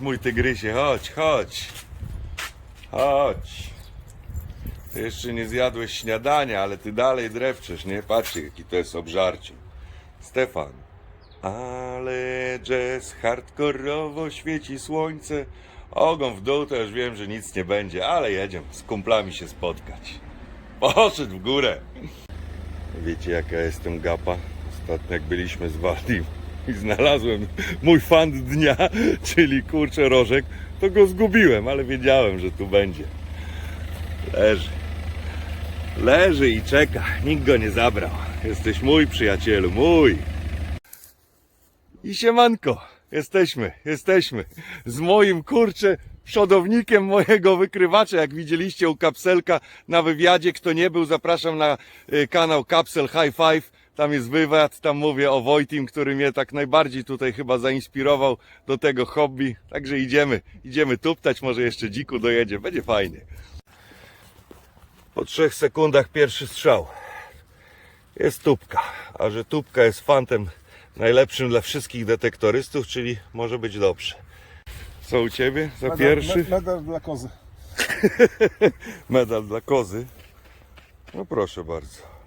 Mój tygrysie, chodź, chodź. Chodź. Ty jeszcze nie zjadłeś śniadania, ale ty dalej drewczesz, nie? Patrzcie, jaki to jest obżarcie. Stefan. Ale jazz hardkorowo świeci słońce. Ogon w dół to już wiem, że nic nie będzie, ale jedziemy z kumplami się spotkać. Poszedł w górę. Wiecie jaka jestem gapa? Ostatnio jak byliśmy z Waldim i znalazłem mój fant dnia, czyli kurczę rożek, to go zgubiłem, ale wiedziałem, że tu będzie. Leży. Leży i czeka. Nikt go nie zabrał. Jesteś mój przyjacielu, mój. I siemanko. Jesteśmy, jesteśmy. Z moim kurczę przodownikiem mojego wykrywacza, jak widzieliście u Kapselka na wywiadzie. Kto nie był, zapraszam na y, kanał Kapsel High Five. Tam jest wywiad, tam mówię o Wojtim, który mnie tak najbardziej tutaj chyba zainspirował do tego hobby. Także idziemy, idziemy tuptać, może jeszcze dziku dojedzie, będzie fajnie. Po trzech sekundach pierwszy strzał. Jest tubka, a że tubka jest fantem najlepszym dla wszystkich detektorystów, czyli może być dobrze. Co u Ciebie za pierwszy? Me, medal dla kozy. Medal dla kozy. No proszę bardzo.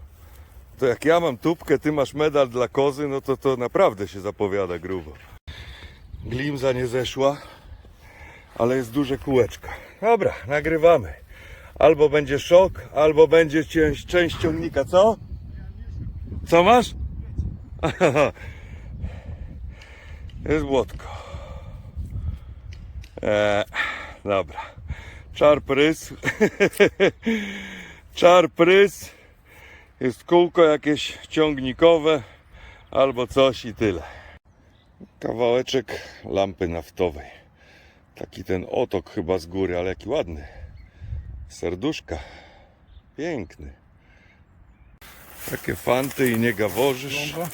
To jak ja mam tubkę, ty masz medal dla kozy, no to to naprawdę się zapowiada grubo. Glimza nie zeszła, ale jest duże kółeczko. Dobra, nagrywamy. Albo będzie szok, albo będzie część, część ciągnika, co? Co masz? Jest błotko. Eee, dobra. Czar prys. Czar prys. Jest kółko jakieś ciągnikowe albo coś i tyle. Kawałeczek lampy naftowej. Taki ten otok chyba z góry, ale jaki ładny. Serduszka. Piękny. Takie fanty i nie gaworzysz. Plomba.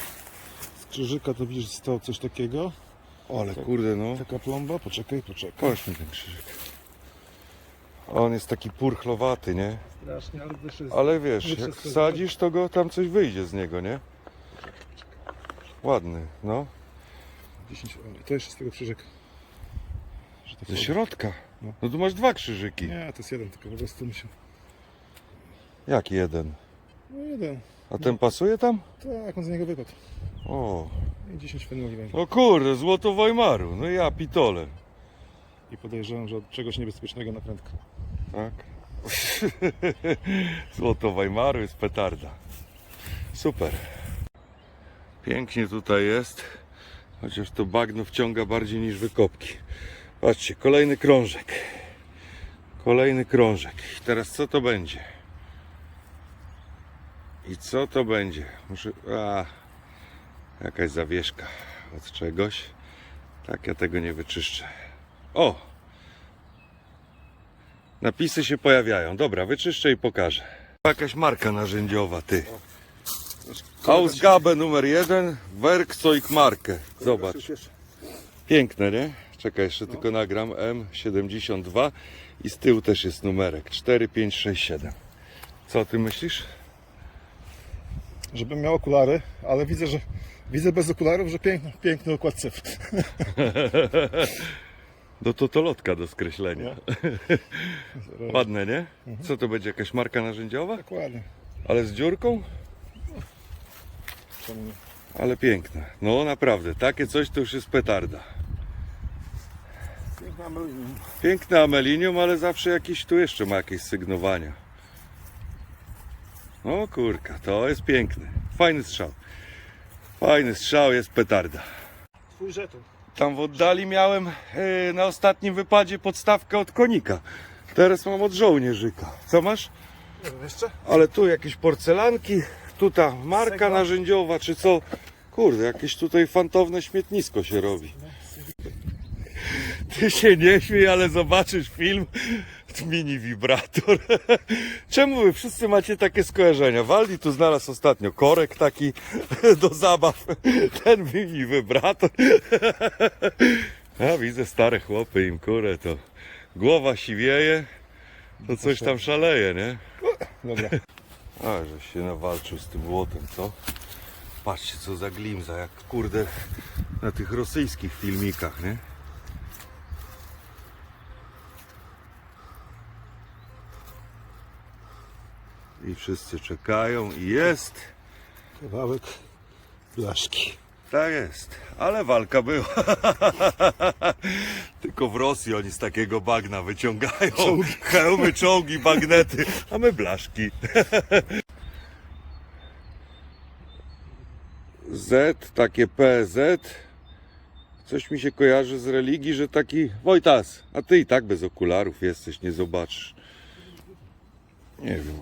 Z krzyżyka to widzisz stał coś takiego. Ale kurde no. Taka plomba. Poczekaj, poczekaj. Chodź mi ten krzyżyk. On jest taki purchlowaty, nie? Strasznie, ale. Ale wiesz, jak wsadzisz, to go tam coś wyjdzie z niego, nie? Ładny, no. 10, o, to jeszcze z tego krzyżyka. Że tak Ze powiem. środka. No. No tu masz dwa krzyżyki. Nie, to jest jeden, tylko po prostu mi się... Jak jeden? No jeden. A ten pasuje tam? Tak, on z niego wypadł. O, I 10 fenoli będzie. o kurde, złoto Weimaru. No ja pitole. I podejrzewam, że od czegoś niebezpiecznego na prędko. Tak. Złoto Weimaru jest petarda. Super. Pięknie tutaj jest. Chociaż to bagno wciąga bardziej niż wykopki. Patrzcie, kolejny krążek. Kolejny krążek. I teraz co to będzie? I co to będzie? Muszę. A, jakaś zawieszka od czegoś. Tak, ja tego nie wyczyszczę. O! Napisy się pojawiają. Dobra, wyczyszczę i pokażę. Jakaś marka narzędziowa, ty. Ausgabe numer jeden, Werkzeug Marke. Zobacz. Piękne, nie? Czekaj, jeszcze tylko nagram M72 i z tyłu też jest numerek 4567. Co ty myślisz? Żebym miał okulary, ale widzę, że... Widzę bez okularów, że piękny, piękny układ cyfr. Do totolotka do skreślenia. Ładne, nie? Co to będzie, jakaś marka narzędziowa? Dokładnie. Ale z dziurką? Czemu nie? Ale piękne. No naprawdę, takie coś to już jest petarda. Piękna amelinium. Piękne amelinium, ale zawsze jakieś tu jeszcze ma jakieś sygnowania. O kurka, to jest piękny. Fajny strzał. Fajny strzał, jest petarda. Twój żeton. Tam w oddali miałem e, na ostatnim wypadzie podstawkę od konika. Teraz mam od żołnierzyka. Co masz? Nie wiem jeszcze? Ale tu jakieś porcelanki, tu ta marka Sega. narzędziowa, czy co? Kurde, jakieś tutaj fantowne śmietnisko się robi. Ty się nie śmiej, ale zobaczysz film mini wibrator. Czemu wy wszyscy macie takie skojarzenia? Waldi tu znalazł ostatnio korek taki do zabaw. Ten mini wibrator. Ja widzę stare chłopy im kurę to głowa siwieje, to coś tam szaleje, nie? Dobra. A, żeś się nawalczył z tym błotem, co? Patrzcie, co za glimza, jak kurde na tych rosyjskich filmikach, nie? Wszyscy czekają i jest. Kawałek blaszki. Tak jest, ale walka była. Tylko w Rosji oni z takiego bagna wyciągają Czołgi. hełmy, czołgi, bagnety, a my blaszki. Z, takie PZ. Coś mi się kojarzy z religii, że taki Wojtas, a ty i tak bez okularów jesteś, nie zobaczysz. Nie wiem,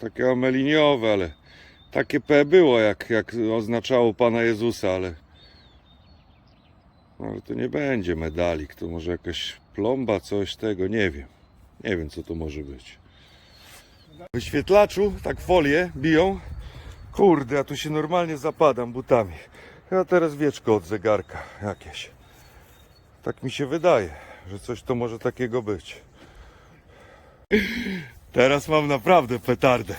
takie ameliniowe, ale takie P było, jak, jak oznaczało Pana Jezusa, ale... Ale to nie będzie medalik, to może jakaś plomba, coś tego, nie wiem. Nie wiem, co to może być. W wyświetlaczu, tak folię biją. Kurde, ja tu się normalnie zapadam butami. Ja teraz wieczko od zegarka jakieś. Tak mi się wydaje, że coś to może takiego być. Teraz mam naprawdę petardę.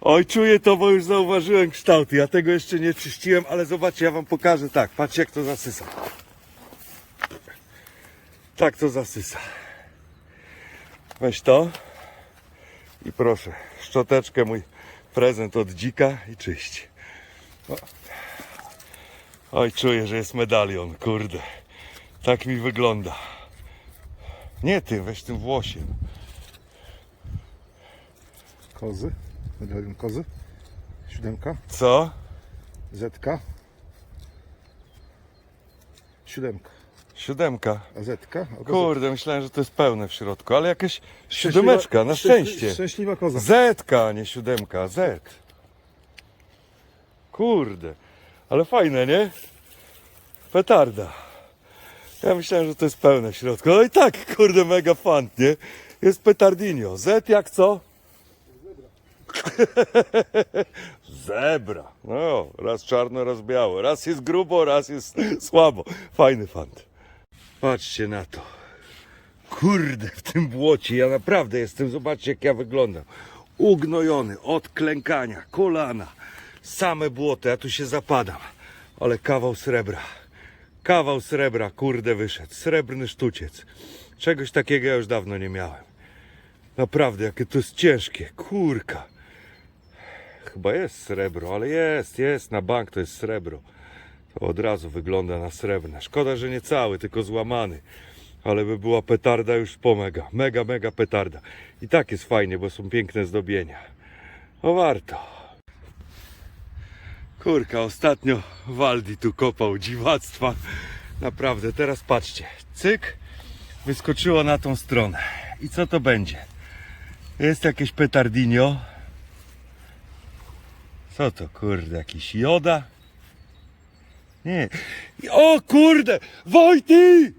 Oj, czuję to, bo już zauważyłem kształty. Ja tego jeszcze nie czyściłem, ale zobaczcie, ja wam pokażę tak. Patrzcie, jak to zasysa. Tak to zasysa. Weź to i proszę, szczoteczkę, mój prezent od dzika i czyść. Oj, czuję, że jest medalion, kurde. Tak mi wygląda. Nie tym, weź tym włosiem. Kozy. Medalion kozy. Siódemka. Co? Zetka. Siódemka. Siódemka. A zetka? A koza- Kurde, myślałem, że to jest pełne w środku, ale jakaś siódemeczka, na szczęście. Szczęśliwa koza. Zetka, a nie siódemka, Z. Kurde, ale fajne, nie? Petarda. Ja myślałem, że to jest pełne w środku. No i tak, kurde, mega fan, nie? Jest petardinio. Z jak co? Zebra. No, raz czarno, raz biało. Raz jest grubo, raz jest słabo. Fajny fant. Patrzcie na to. Kurde, w tym błocie ja naprawdę jestem, zobaczcie jak ja wyglądam. Ugnojony, od klękania, kolana, same błoto, ja tu się zapadam. Ale kawał srebra, kawał srebra, kurde wyszedł, srebrny sztuciec. Czegoś takiego ja już dawno nie miałem. Naprawdę, jakie to jest ciężkie, kurka. Chyba jest srebro, ale jest, jest, na bank to jest srebro. To od razu wygląda na srebrne. Szkoda, że nie cały, tylko złamany. Ale by była petarda już po mega. Mega, mega petarda. I tak jest fajnie, bo są piękne zdobienia. O warto. Kurka, ostatnio Waldi tu kopał dziwactwa. Naprawdę, teraz patrzcie. Cyk, wyskoczyło na tą stronę. I co to będzie? Jest jakieś petardinio. Co to kurde, jakiś joda? Nie. O kurde! Wojty!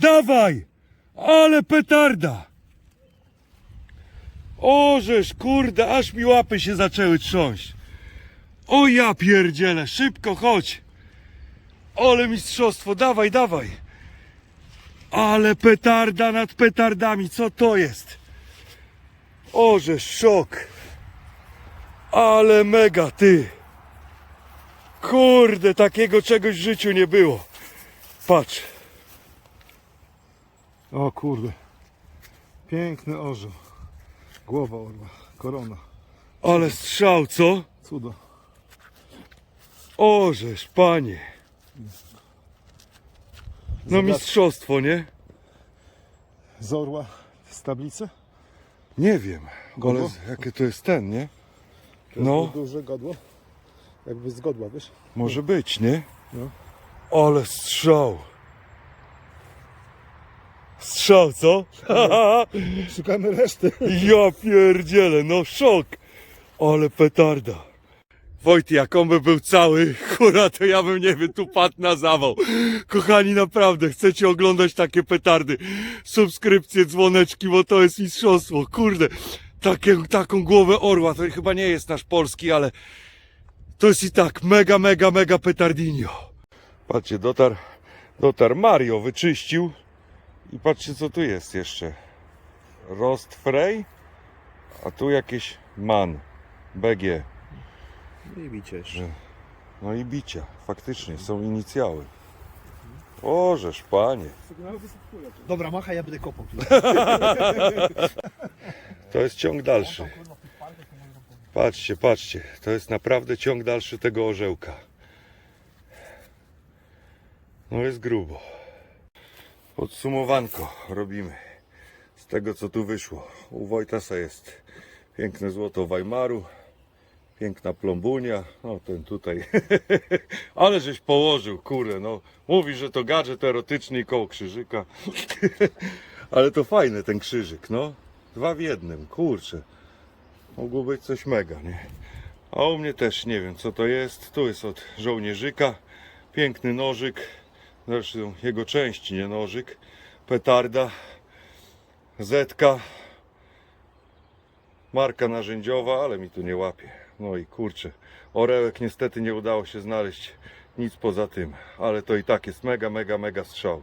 Dawaj! Ale petarda! Ożeż, kurde, aż mi łapy się zaczęły trząść. O ja pierdzielę, szybko chodź. Ale mistrzostwo, dawaj, dawaj. Ale petarda nad petardami, co to jest? Ożeż, szok. Ale mega, ty. Kurde, takiego czegoś w życiu nie było. Patrz. O kurde. Piękny orzeł. Głowa orła. Korona. Ale strzał, co? Cudo. Ożeż, panie. No Zobacz. mistrzostwo, nie? Z orła z tablicy. Nie wiem, ale jakie to jest ten, nie? No. Duże godło. Jakby z godła, wiesz? Może być, nie? No. Ale strzał. Strzał, co? Szukamy reszty. Ja pierdzielę, no szok. Ale petarda. Wojt, jak on by był cały, hura, to ja bym, nie wiem, tu padł na zawał. Kochani, naprawdę, chcecie oglądać takie petardy. Subskrypcje, dzwoneczki, bo to jest mistrzostwo. Kurde, takie, taką głowę orła, to chyba nie jest nasz polski, ale to jest i tak mega, mega, mega petardinio. Patrzcie, dotarł, dotarł Mario, wyczyścił. I patrzcie, co tu jest jeszcze. Rost Frey, a tu jakieś man, BG. I bicie jeszcze. No i bicia, faktycznie, są inicjały. Ożeż, panie. Dobra, macha, ja będę kopał. To jest ciąg dalszy. Patrzcie, patrzcie, to jest naprawdę ciąg dalszy tego orzełka. No jest grubo. Podsumowanko robimy z tego co tu wyszło. U Wojtasa jest piękne złoto Weimaru, piękna plombunia, no ten tutaj. Ale żeś położył, kurde, no. Mówi, że to gadżet erotyczny i koło krzyżyka. Ale to fajny ten krzyżyk, no. Dwa w jednym, kurczę. Mogło być coś mega, nie? A u mnie też nie wiem co to jest. Tu jest od żołnierzyka. Piękny nożyk. Zresztą jego części, nie nożyk. Petarda. Zetka. Marka narzędziowa, ale mi tu nie łapie. No i kurczę. Orełek niestety nie udało się znaleźć nic poza tym. Ale to i tak jest mega, mega, mega strzał.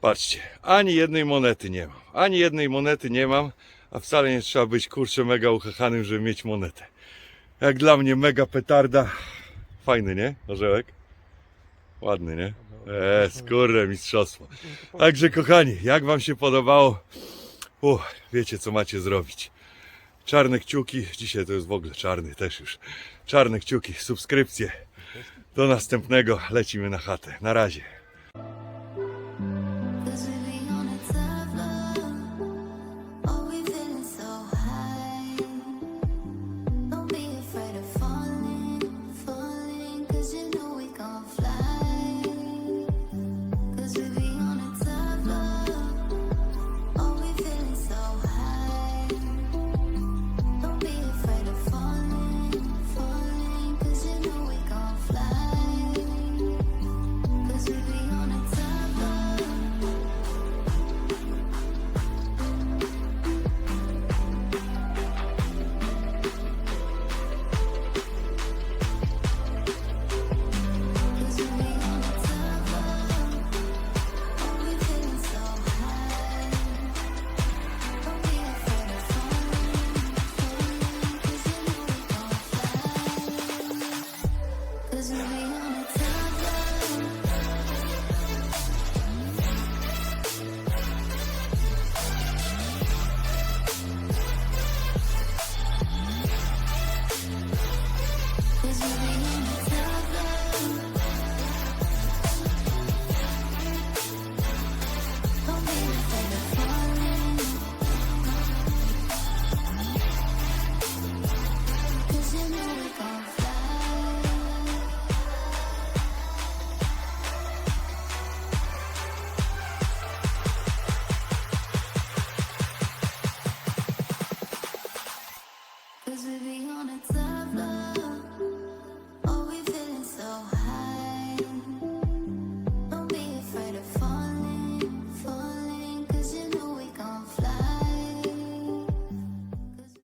Patrzcie, ani jednej monety nie mam. Ani jednej monety nie mam, a wcale nie trzeba być kurczę mega uchachanym, żeby mieć monetę. Jak dla mnie mega petarda. Fajny, nie? Orzełek? Ładny, nie? Eee, skórę mistrzostwo. Także kochani, jak wam się podobało? Uff, wiecie co macie zrobić. Czarne kciuki, dzisiaj to jest w ogóle czarny też już. Czarne kciuki, subskrypcje. Do następnego, lecimy na chatę. Na razie.